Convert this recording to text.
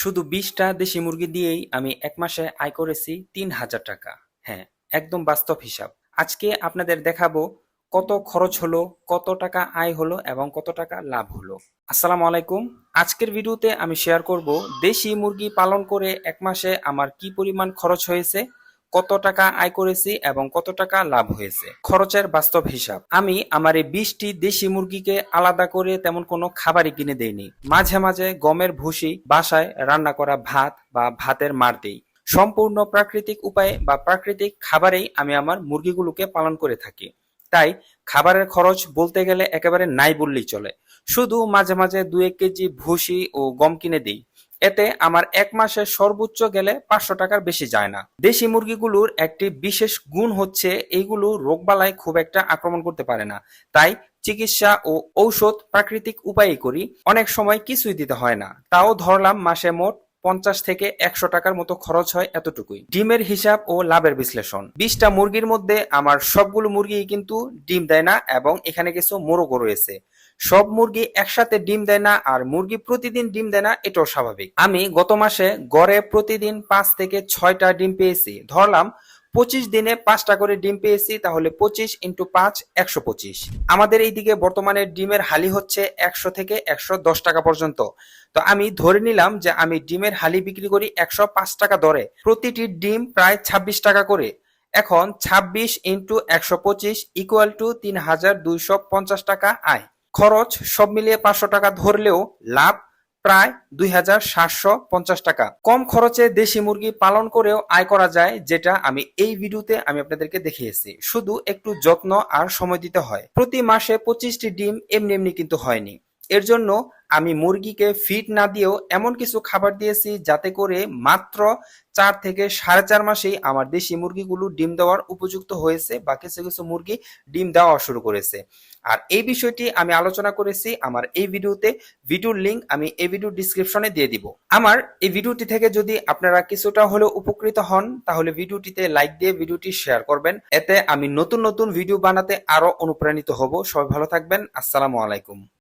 শুধু বিশটা দেশি মুরগি দিয়েই আমি এক মাসে আয় করেছি তিন হাজার টাকা। হ্যাঁ একদম বাস্তব হিসাব। আজকে আপনাদের দেখাবো কত খরচ হলো, কত টাকা আয় হলো এবং কত টাকা লাভ হলো। আসসালামু আলাইকুম। আজকের ভিডিওতে আমি শেয়ার করব দেশি মুরগি পালন করে এক মাসে আমার কি পরিমাণ খরচ হয়েছে কত টাকা আয় করেছি এবং কত টাকা লাভ হয়েছে। খরচের বাস্তব হিসাব। আমি আমার এই বিশটি দেশি মুরগিকে আলাদা করে তেমন কোনো খাবারই কিনে দেইনি। মাঝে মাঝে গমের ভুসি বাসায় রান্না করা ভাত বা ভাতের মার দেই। সম্পূর্ণ প্রাকৃতিক উপায়ে বা প্রাকৃতিক খাবারেই আমি আমার মুরগিগুলোকে পালন করে থাকি। তাই খাবারের খরচ বলতে গেলে একেবারে নাই বললেই চলে। শুধু মাঝে মাঝে দু এক কেজি ভুসি ও গম কিনে দিই। এতে আমার এক মাসে সর্বোচ্চ গেলে পাঁচশো টাকার বেশি যায় না। দেশি মুরগিগুলোর একটি বিশেষ গুণ হচ্ছে এইগুলো রোগবালাই খুব একটা আক্রমণ করতে পারে না। তাই চিকিৎসা ও ঔষধ প্রাকৃতিক উপায়ে করি, অনেক সময় কিছুই দিতে হয় না। তাও ধরলাম মাসে মোট পঞ্চাশ থেকে একশো টাকার মতো খরচ হয় এতটুকুই। ডিমের হিসাব ও লাভের বিশ্লেষণ। বিশটা মুরগির মধ্যে আমার সবগুলো মুরগি কিন্তু ডিম দেয় না এবং এখানে কিছু মোরগও রয়েছে। সব মুরগি একসাথে ডিম দেয় না আর মুরগি প্রতিদিন ডিম দেয় না, এটাও স্বাভাবিক। আমি গত মাসে গড়ে প্রতিদিন পাঁচ থেকে ছয়টা ডিম পেয়েছি। ধরলাম পঁচিশ দিনে পাঁচটা করে ডিম পেয়েছি, তাহলে পঁচিশ ইন্টু পাঁচ, একশো পঁচিশ। আমাদের এইদিকে বর্তমানে ডিমের হালি হচ্ছে একশো থেকে একশো দশ টাকা পর্যন্ত। তো আমি ধরে নিলাম যে আমি ডিমের হালি বিক্রি করি একশো পাঁচ টাকা দরে। প্রতিটি ডিম প্রায় ছাব্বিশ টাকা করে। এখন ছাব্বিশ ইন্টু একশো পঁচিশ ইকুয়াল টু তিন হাজার দুইশো পঞ্চাশ টাকা আয়। খরচ সব মিলিয়ে পাঁচশো টাকা ধরলেও লাভ প্রায় দুই হাজার সাতশো পঞ্চাশ টাকা। কম খরচে দেশি মুরগি পালন করেও আয় করা যায়, যেটা আমি এই ভিডিওতে আমি আপনাদেরকে দেখিয়েছি। শুধু একটু যত্ন আর সময় দিতে হয়। প্রতি মাসে পঁচিশটি ডিম এমনি এমনি কিন্তু হয়নি। এর জন্য আমি মুরগিকে ফিড না দিয়েও এমন কিছু খাবার দিয়েছি যাতে করে মাত্র চার থেকে সাড়ে চার মাসেই আমার দেশি মুরগিগুলো ডিম দেওয়ার উপযুক্ত হয়েছে বা কিছু কিছু মুরগি ডিম দেওয়া শুরু করেছে। আর এই বিষয়টি আমি আলোচনা করেছি আমার এই ভিডিওতে। ভিডিওর লিংক আমি এই ভিডিও ডিসক্রিপশনে দিয়ে দিব। আমার এই ভিডিওটি থেকে যদি আপনারা কিছুটা হলেও উপকৃত হন, তাহলে ভিডিওটিতে লাইক দিয়ে ভিডিওটি শেয়ার করবেন। এতে আমি নতুন নতুন ভিডিও বানাতে আরও অনুপ্রাণিত হব। সবাই ভালো থাকবেন। আসসালামু আলাইকুম।